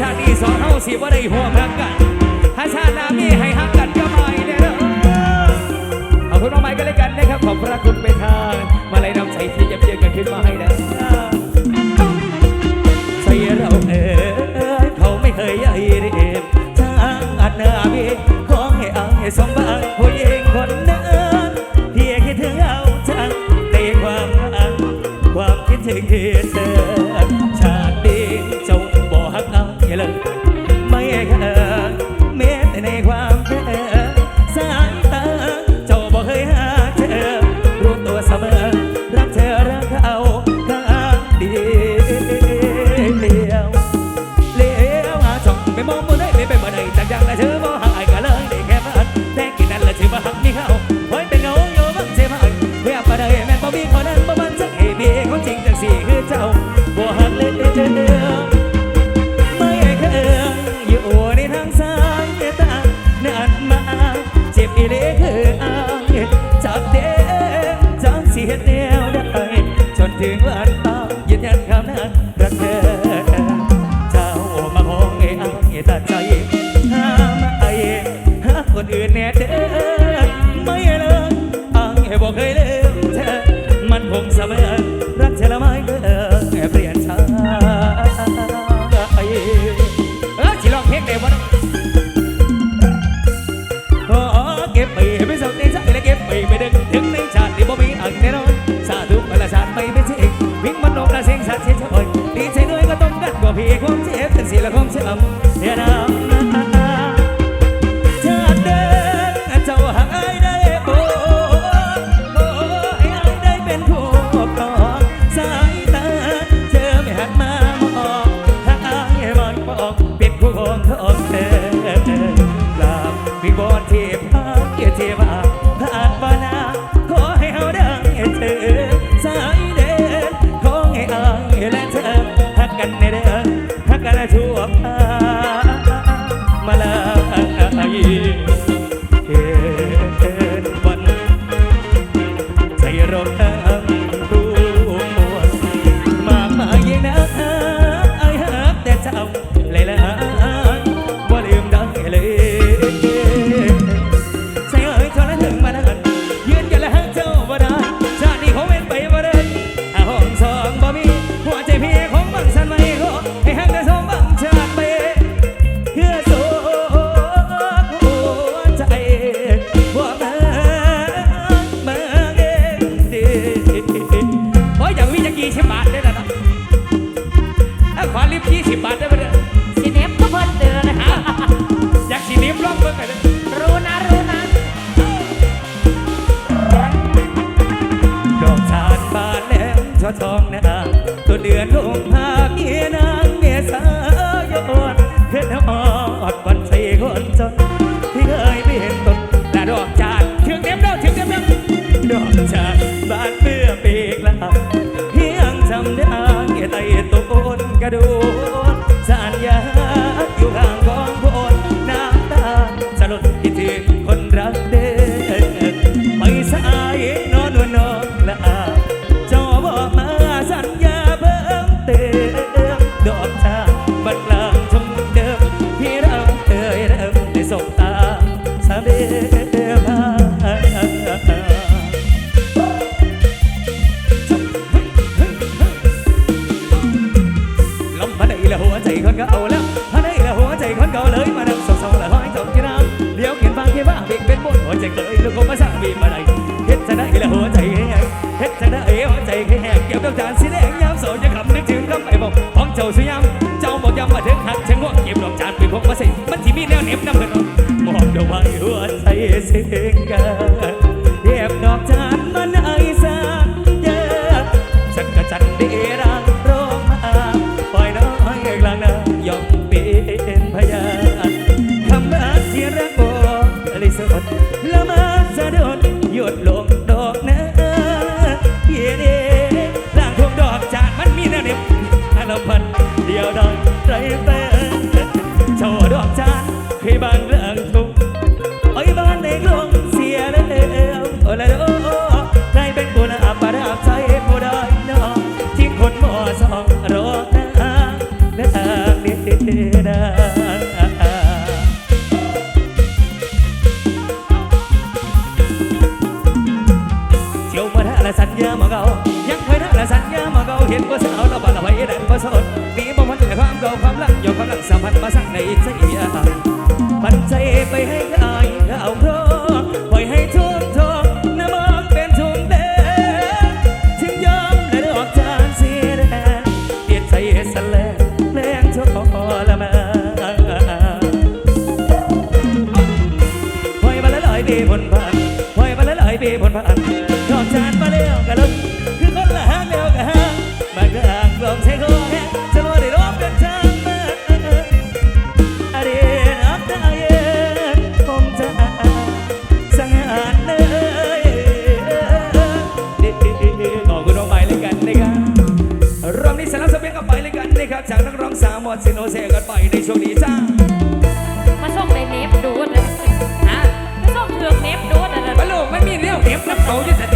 ชาติสองเฮาสิว่าได้หัวพักกันถ้าชาตินามีให้ฮักกันก็ไม่เด้อเอาคุณน้องไม้กันเลยกันนะครับขอบพระคุณไปทางมาเลยน้ำใจที่เย็บเยือกันขึ้นมาให้นะใจเราเออเขาไม่เคยยัยเรียบชาติหนนามีของให้อังให้สมบัติผู้หญิงคนนั้นเพียงคิดถึงเอาจังในความอักความคิดถึงที่เธอ Nie da เทพ 呀ูกก็ม่สั่งบีบมาได้เฮ็ดจะได้ละหัวใจแห้งเฮ็ดจะได้หัวใจแห้งเก็บดอกจานสีแดงยามสาร์จะขำนึกถึงคำไอ้บอกของเจ้าสยาม You're love. ับจากนักร้องสาวหมดสินโอเซกันไปในช่วงนี้จ้ามาส่งในเนฟดูดนะฮะมาส่งเถือกเนฟดูดนะมาลูกม่มีเรื่องเนฟน้ำเขาอยู่แต่